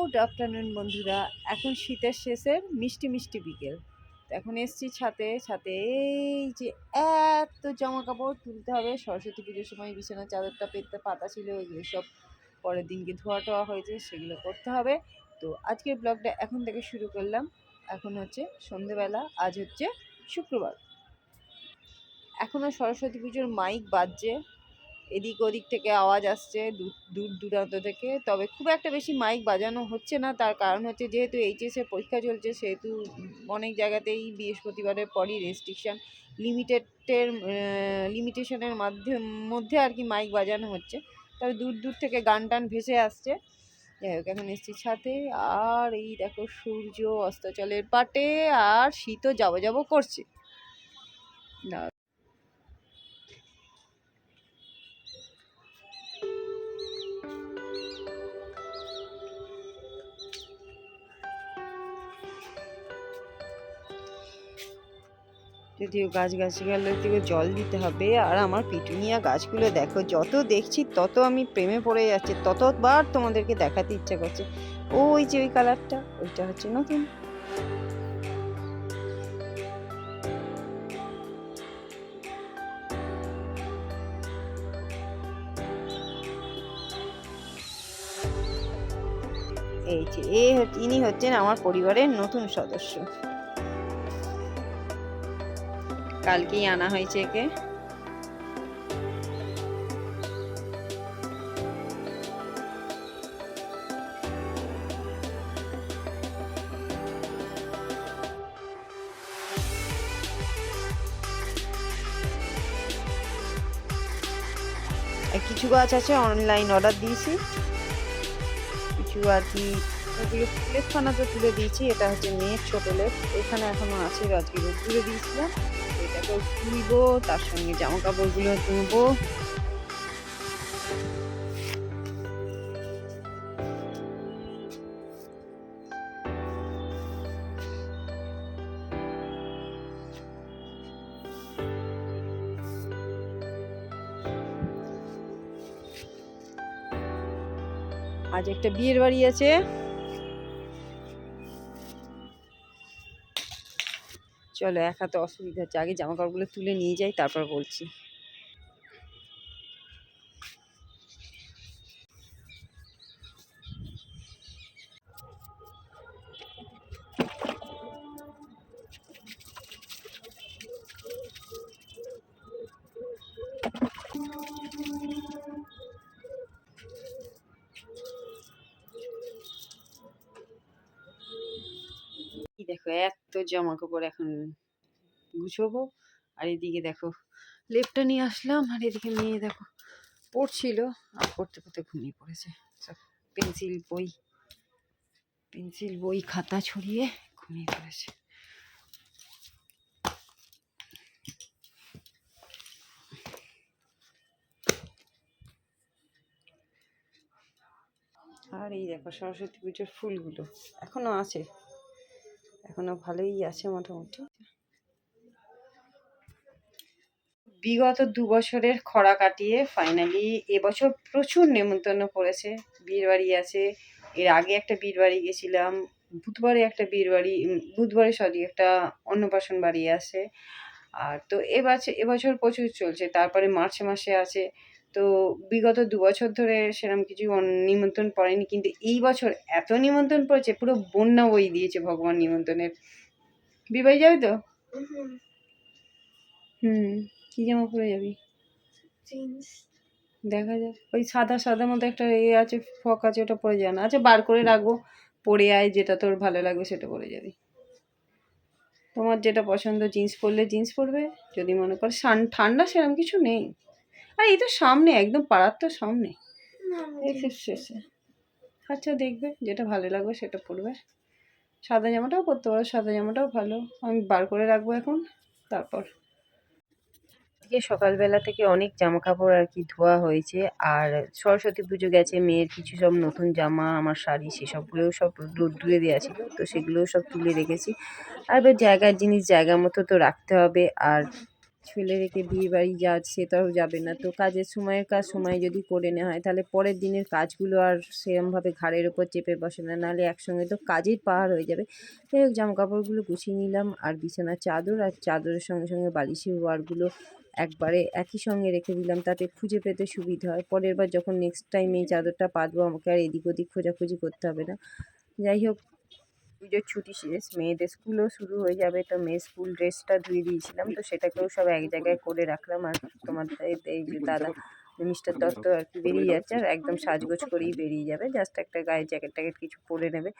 Good afternoon বন্ধুরা। এখন শীতের শেষের মিষ্টি মিষ্টি বিকেল। এখন এসছি ছাতে ছাতে এই যে এত জামা কাপড় তুলতে হবে। সরস্বতী পুজোর সময় বিছানার চাদরটা পেতে পাতা ছিল ওইগুলো সব পরের দিনকে ধোয়া টোয়া হয়েছে, সেগুলো করতে হবে। তো আজকের ব্লগটা এখন থেকে শুরু করলাম। এখন হচ্ছে সন্ধেবেলা, আজ হচ্ছে শুক্রবার। এখনও সরস্বতী পুজোর মাইক বাজছে। এদিক ওদিক থেকে আওয়াজ আসছে, দূর দূর দূরান্ত থেকে। তবে খুব একটা বেশি মাইক বাজানো হচ্ছে না। তার কারণ হচ্ছে যেহেতু এইচএসের পরীক্ষা চলছে, সেহেতু অনেক জায়গাতেই বৃহস্পতিবারের পরই রেস্ট্রিকশান লিমিটেডের লিমিটেশনের মাধ্যম, মধ্যে আর কি মাইক বাজানো হচ্ছে। তবে দূর দূর থেকে গান টান ভেসে আসছে। যাই হোক, এখন এসছি ছাতে আর এই দেখো সূর্য অস্তচলের পাটে, আর শীতও যাব যাব করছে। যদিও গাছ গাছগুলোতে জল দিতে হবে, আর আমার পিটুনিয়া গাছগুলো দেখো, যত দেখছি তত আমি প্রেমে পড়ে যাচ্ছে, ততবার তোমাদেরকে দেখাতে ইচ্ছা করছে। ওই যে ওই কালারটা, ওইটা হচ্ছে নতুন। এই যে, এ ইনি হচ্ছেন আমার পরিবারের নতুন সদস্য। কালকেই আনা হয়েছে একে। কিছু গাছ আছে অনলাইন অর্ডার দিয়েছি। কিছু আর কি ওগুলো তো তুলে দিয়েছি, এটা হচ্ছে মেয়ের ছোট লেপ। এখানে এখনও আছে রোদ তুলে দিয়েছিলাম। এটাকেও তুলবো তার সঙ্গে জামা কাপড়গুলো তুলবো আজ একটা বিয়ের বাড়ি আছে। চলো এক হাতে অসুবিধা হচ্ছে আগে জামাকাপড়গুলো তুলে নিয়ে যাই তারপর বলছি। জামা কাপড় এখন গুছোবো। আর এদিকে দেখো, লেপটা নিয়ে আসলাম, আর এদিকে মেয়ে দেখো পড়ছিল। আর পড়তে পড়তে ঘুমিয়ে পড়েছে। পেন্সিল বই পেন্সিল বই, খাতা ছড়িয়ে ঘুমিয়ে পড়েছে। আর এই দেখো, সরস্বতী পুজোর ফুলগুলো এখনও আছে। এখনও ভালোই আছে মোটামুটি। বিগত দু বছরের খরা কাটিয়ে ফাইনালি এবছর প্রচুর নেমন্তন্ন পড়েছে বিয়ের বাড়ি আছে, এর আগে একটা বিয়ের বাড়ি গেছিলাম, বুধবারে একটা বিয়ের বাড়ি বুধবারে সরি একটা অন্নপ্রাশন বাড়ি আছে। আর তো এবছর এবছর প্রচুর চলছে, তারপরে মার্চ মাসে আছে। তো বিগত দু বছর ধরে সেরকম কিছু নিমন্ত্রণ পড়েনি কিন্তু এই বছর এত নিমন্ত্রণ পড়েছে পুরো বন্যা বই দিয়েছে ভগবান নিমন্ত্রণের। বিবাহ যাবি তো? হুম। কি জামা পরে যাবি? জিন্স দেখা যাক। ওই সাদা সাদা মতো একটা এ আছে ফক আছে ওটা পরে যায় না আচ্ছা বার করে রাখব পরে আয় যেটা তোর ভালো লাগবে সেটা পরে যাবি। তোমার যেটা পছন্দ জিন্স পরলে জিন্স পরবে যদি মনে কর ঠান্ডা সেরকম কিছু নেই। আর এই তো সামনে একদম পাড়ার তো সামনে। এই শেষে আচ্ছা দেখবে যেটা ভালো লাগবে সেটা পরবে। সাদা জামাটাও পরতে পারো সাদা জামাটাও ভালো। আমি বার করে রাখব এখন তারপর। আজকে সকালবেলা থেকে অনেক জামা কাপড় আর কি ধোয়া হয়েছে আর সরস্বতী পুজো গেছে মেয়ের কিছু সব নতুন জামা আমার শাড়ি সেসবগুলোও সব রোদ্দুরে দেওয়া ছিল তো সেগুলোও সব তুলে রেখেছি। আর এবার জায়গার জিনিস জায়গা মতো তো রাখতে হবে আর ছেলে রেখে বিয়ে বাড়ি যা সে তো আর যাবে না। তো কাজের সময়ের কাজ সময় যদি করে নেওয়া হয়, তাহলে পরের দিনের কাজগুলো আর সেরমভাবে ঘাড়ের ওপর চেপে বসে না। নাহলে একসঙ্গে তো কাজের পাহাড় হয়ে যাবে। যাই হোক জামা কাপড়গুলো গুছিয়ে নিলাম, আর বিছানার চাদর আর চাদরের সঙ্গে সঙ্গে বালিশের ওয়ারগুলো একবারে একই সঙ্গে রেখে দিলাম, তাতে খুঁজে পেতে সুবিধা হয়। পরের বার যখন নেক্সট টাইম এই চাদরটা পাতবো, আমাকে আর এদিক ওদিক খোঁজাখুঁজি করতে হবে না। যাই হোক পুজোর ছুটি শেষ, মেয়েদের স্কুলও শুরু হয়ে যাবে, তো মেয়ে স্কুল ড্রেসটা ধুয়ে দিয়েছিলাম, তো সেটাকেও সব এক জায়গায় করে রাখলাম, আর তোমাদের এই যে দাদা মিস্টার দত্ত আর কি বেরিয়ে যাচ্ছে, আর একদম সাজগোজ করেই বেরিয়ে যাবে জাস্ট একটা গায়ে জ্যাকেট ট্যাকেট কিছু পরে নেবে।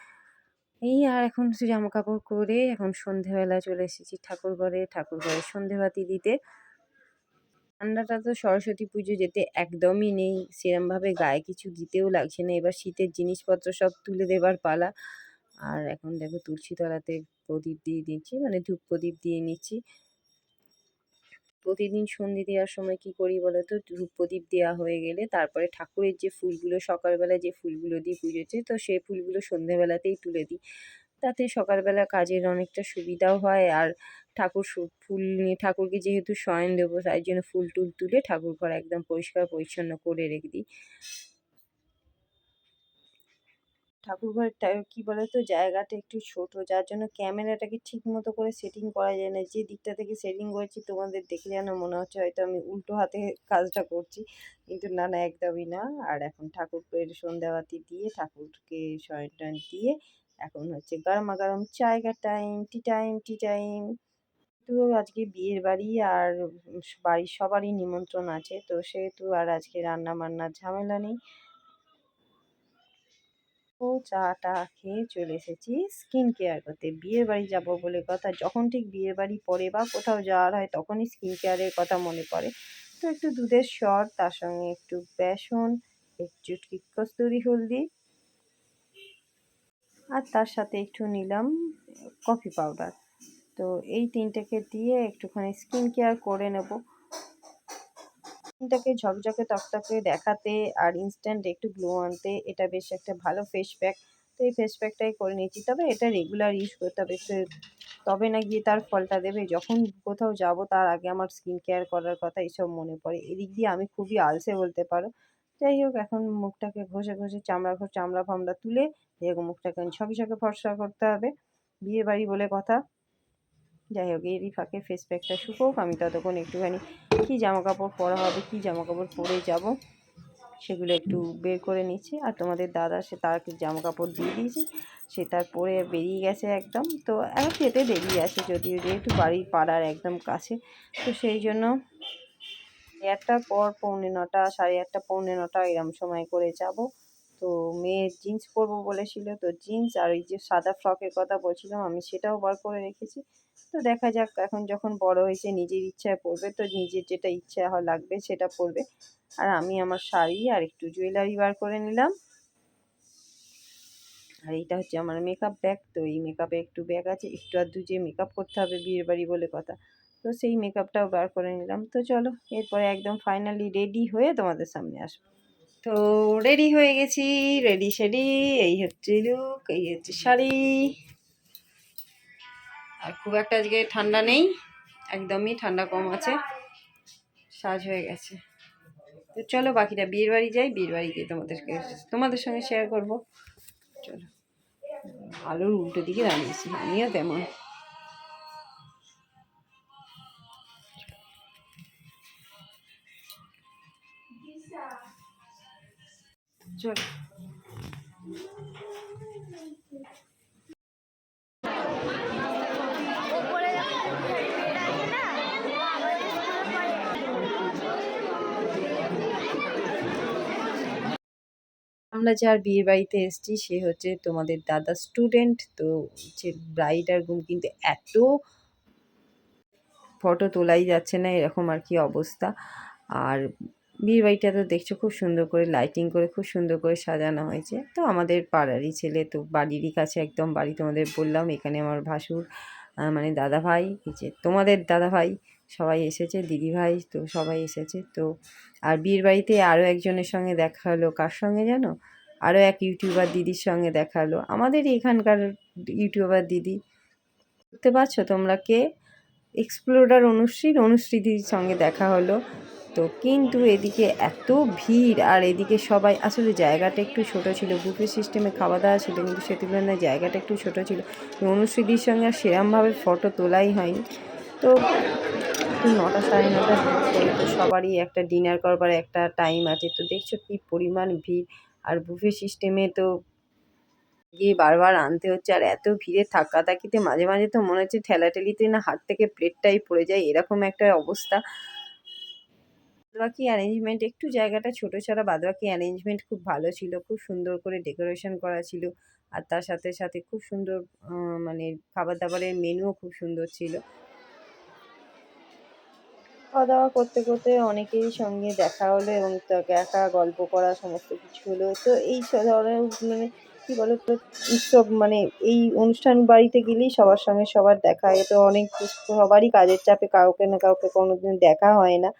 এই আর এখন জামা কাপড় করে এখন সন্ধেবেলা চলে এসেছি ঠাকুর ঘরে ঠাকুর ঘরে সন্ধেবাতি দিতে। ঠান্ডাটা তো সরস্বতী পুজো যেতে একদমই নেই, সেরমভাবে গায়ে কিছু দিতেও লাগছে না, এবার শীতের জিনিসপত্র সব তুলে দেবার পালা। আর এখন দেখো তুলসী তলাতে প্রদীপ দিয়ে দিচ্ছি মানে ধূপ প্রদীপ দিয়ে নিচ্ছি। প্রতিদিন সন্ধে দেওয়ার সময় কি করি বলো তো ধূপ প্রদীপ দেওয়া হয়ে গেলে তারপরে ঠাকুরের যে ফুলগুলো, সকালবেলা যে ফুলগুলো দিয়ে পুজোতে, তো সেই ফুলগুলো সন্ধেবেলাতেই তুলে দিই। তাতে সকালবেলা কাজের অনেকটা সুবিধাও হয় আর ঠাকুর ফুল নিয়ে ঠাকুরকে যেহেতু শয়ন দেবো, তাই জন্য ফুল টুল তুলে ঠাকুর ঘর একদম পরিষ্কার পরিচ্ছন্ন করে রেখে দিই। ঠাকুর ঘরটা কী বলতো, জায়গাটা একটু ছোট, যার জন্য ক্যামেরাটাকে ঠিক মতো করে সেটিং করা যায় না। যে দিকটা থেকে সেটিং করেছি, তোমাদের দেখে যেন মনে হচ্ছে হয়তো আমি উল্টো হাতে কাজটা করছি। কিন্তু না না, একদমই না। আর এখন ঠাকুরের সন্ধ্যাবাতি দিয়ে, ঠাকুরকে শয়ন দিয়ে, এখন হচ্ছে গরমা গরম চায়গা time tea time tea time তো আজকে বিয়ের বাড়ি আর বাড়ির সবারই নিমন্ত্রণ আছে। তো সেহেতু আর আজকে রান্না বান্নার ঝামেলা নেই। ও চাটা খেয়ে চলে এসেছি স্কিন কেয়ার করতে। বিয়ের বাড়ি যাব বলে কথা, যখন ঠিক বিয়ের বাড়ি পরে বা কোথাও যাওয়ার হয় তখনই স্কিন কেয়ারের কথা মনে পড়ে। তো একটু দুধের শর তার সঙ্গে একটু বেসন একটু কস্তুরি হলদি আর তার সাথে একটু নিলাম কফি পাউডার তো এই তিনটেকে দিয়ে একটুখানি স্কিন কেয়ার করে নেব। স্কিনটাকে ঝকঝকে তকতকে দেখাতে আর ইনস্ট্যান্ট একটু গ্লো আনতে, এটা বেশ একটা ভালো ফেস প্যাক তো এই ফেস প্যাকটাই করে নিয়েছি। তবে এটা রেগুলার ইউজ করতে হবে তবে না গিয়ে তার ফলটা দেবে। যখন কোথাও যাব, তার আগে আমার স্কিন কেয়ার করার কথা এইসব মনে পড়ে। এদিক দিয়ে আমি খুবই আলসে বলতে পারো। যাই হোক, এখন মুখটাকে ঘষে ঘষে চামড়া ঘষ চামড়া ফামড়া তুলে এরকম মুখটাকে ছকে ছকে ফর্সা করতে হবে। বিয়ে বাড়ি বলে কথা। যাই হোক, এরই ফাঁকে ফেস প্যাকটা শুকোক, আমি ততক্ষণ একটুখানি কী জামা কাপড় পরা হবে, কী জামা কাপড় পরে যাব, সেগুলো একটু বের করে নিচ্ছি। আর তোমাদের দাদা, সে তার জামা কাপড় দিয়ে দিয়েছি, সে তার পরে বেরিয়ে গেছে একদম। তো এখন খেতে বেরিয়ে আছে, যদিও যেহেতু বাড়ির পাড়ার একদম কাছে, তো সেই জন্য একটার পর পৌনে নটা, সাড়ে আটটা, পৌনে নটা এরম সময় করে যাব। তো মেয়ে জিন্স পরবো বলেছিল, তো জিন্স আর ওই যে সাদা ফ্রকের কথা বলছিলাম, আমি সেটাও বার করে রেখেছি। তো দেখা যাক, এখন যখন বড় হয়েছে, নিজের ইচ্ছায় পরবে, তো নিজের যেটা ইচ্ছা লাগবে সেটা পরবে। আর আমি আমার শাড়ি আর একটু জুয়েলারি বার করে নিলাম। আর এইটা হচ্ছে আমার মেকআপ ব্যাগ তো এই মেকআপে একটু ব্যাগ আছে, একটু আধটু যে মেকআপ করতে হবে বিয়ের বাড়ি বলে কথা, তো সেই মেকআপটাও বার করে নিলাম। তো চলো, এরপরে একদম ফাইনালি রেডি হয়ে তোমাদের সামনে আসব। তো রেডি হয়ে গেছি রেডি শেডি এই হচ্ছে লুক এই হচ্ছে শাড়ি। আর খুব একটা আজকে ঠান্ডা নেই, একদমই ঠান্ডা কম আছে, সাজ হয়ে গেছে। তো চলো বাকিটা বিয়ের বাড়ি যাই, বিয়ের বাড়ি গিয়ে তোমাদেরকে, তোমাদের সঙ্গে শেয়ার করব। চলো, আলোর উল্টো দিকে দাঁড়িয়েছি, আমিও তেমন। চলো। আমরা যার বিয়ে বাড়িতে এসেছি, সে হচ্ছে তোমাদের দাদা স্টুডেন্ট তো হচ্ছে ব্রাইড আর গুম কিন্তু এত ফটো তোলাই যাচ্ছে না, এরকম আর কি অবস্থা। আর বিয়ে বাড়িটা তো দেখছ খুব সুন্দর করে লাইটিং করে খুব সুন্দর করে সাজানো হয়েছে। তো আমাদের পাড়ারই ছেলে তো বাড়িরই কাছে একদম বাড়ি তোমাদের বললাম, এখানে আমার ভাসুর মানে দাদা ভাই যে তোমাদের দাদা ভাই সবাই এসেছে দিদি ভাই তো সবাই এসেছে। তো আর বিয়ের বাড়িতে আরও একজনের সঙ্গে দেখা হলো কার সঙ্গে জানো? আরও এক ইউটিউবার দিদির সঙ্গে দেখা হলো। আমাদের এখানকার ইউটিউবার দিদি বুঝতে পারছ তোমরা কে? এক্সপ্লোরার অনুশ্রীর অনুশ্রীদির সঙ্গে দেখা হলো। তো কিন্তু এদিকে এত ভিড় আর এদিকে সবাই, আসলে জায়গাটা একটু ছোট ছিল বুফে সিস্টেমে খাওয়া দাওয়া ছিল, কিন্তু সে তুলনায় জায়গাটা একটু ছোট ছিল। অনুশ্রীদির সঙ্গে আর সেরমভাবে ফটো তোলাই হয়নি। তো নটা সাড়ে নটা তো সবারই একটা ডিনার করবার একটা টাইম আছে। তো দেখছ কি পরিমাণ ভিড়। আর বুফে সিস্টেমে তো গিয়ে বারবার আনতে হচ্ছে। আর এত ভিড়ে ধাক্কাধাক্কিতে মাঝে মাঝে তো মনে হচ্ছে ঠেলাঠেলিতে না হাত থেকে প্লেটটাই পড়ে যায়। এরকম একটা অবস্থা। বাদবাকি অ্যারেঞ্জমেন্ট একটু জায়গাটা ছোট ছাড়া বাদবাকি অ্যারেঞ্জমেন্ট খুব ভালো ছিল। খুব সুন্দর করে ডেকোরেশন করা ছিল আর তার সাথে সাথে খুব সুন্দর মানে খাবার দাবারের মেনুও খুব সুন্দর ছিল। খাওয়া দাওয়া করতে করতে অনেকের সঙ্গে দেখা হলো এবং তাকে একা গল্প করা সমস্ত কিছু হলো। তো এই ধরনের মানে কী বলো তো উৎসব মানে এই অনুষ্ঠান বাড়িতে গেলেই সবার সঙ্গে সবার দেখা হয়। তো অনেক, সবারই কাজের চাপে কাউকে না কাউকে কোনোদিন দেখা হয় না।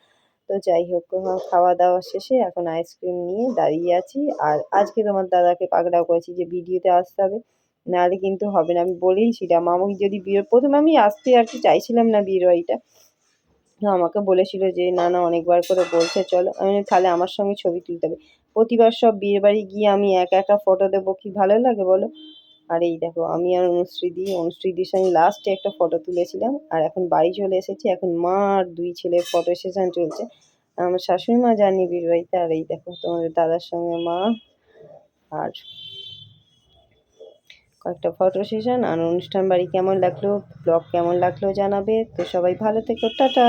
তো যাই হোক খাওয়া দাওয়া শেষে এখন আইসক্রিম নিয়ে দাঁড়িয়ে আছি। আর আজকে তোমার দাদাকে পাকড়াও করেছি যে ভিডিওতে আসতে হবে। নাহলে কিন্তু হবে না, আমি বলেইছিলাম আমাকে যদি বিয়ে, প্রথমে আমি আসতে আর কি চাইছিলাম না বিয়ের বাড়িটা। আমাকে বলেছিল যে, না না, অনেকবার করে বলছে, চলো। আমি তাহলে আমার সঙ্গে ছবি তুলতে হবে। প্রতিবার সব বিয়ে বাড়ি গিয়ে আমি একা একা ফটো দেবো, কি ভালো লাগে বলো? আর এই দেখো, আমি আর অনুশ্রীদি, অনুশ্রীদির সঙ্গে লাস্টে একটা ফটো তুলেছিলাম, আর এখন বাড়ি চলে এসেছি, এখন মা আর দুই ছেলের ফটো সেশন চলছে। আমার শাশুড়ি মা যাননি বাড়িতে আর এই দেখো, তোমাদের দাদার সঙ্গে মা আর কয়েকটা ফটো সেশন আর অনুষ্ঠান বাড়ি কেমন লাগল ব্লগ কেমন লাগল জানাবে, তো সবাই ভালো থেকো, টাটা।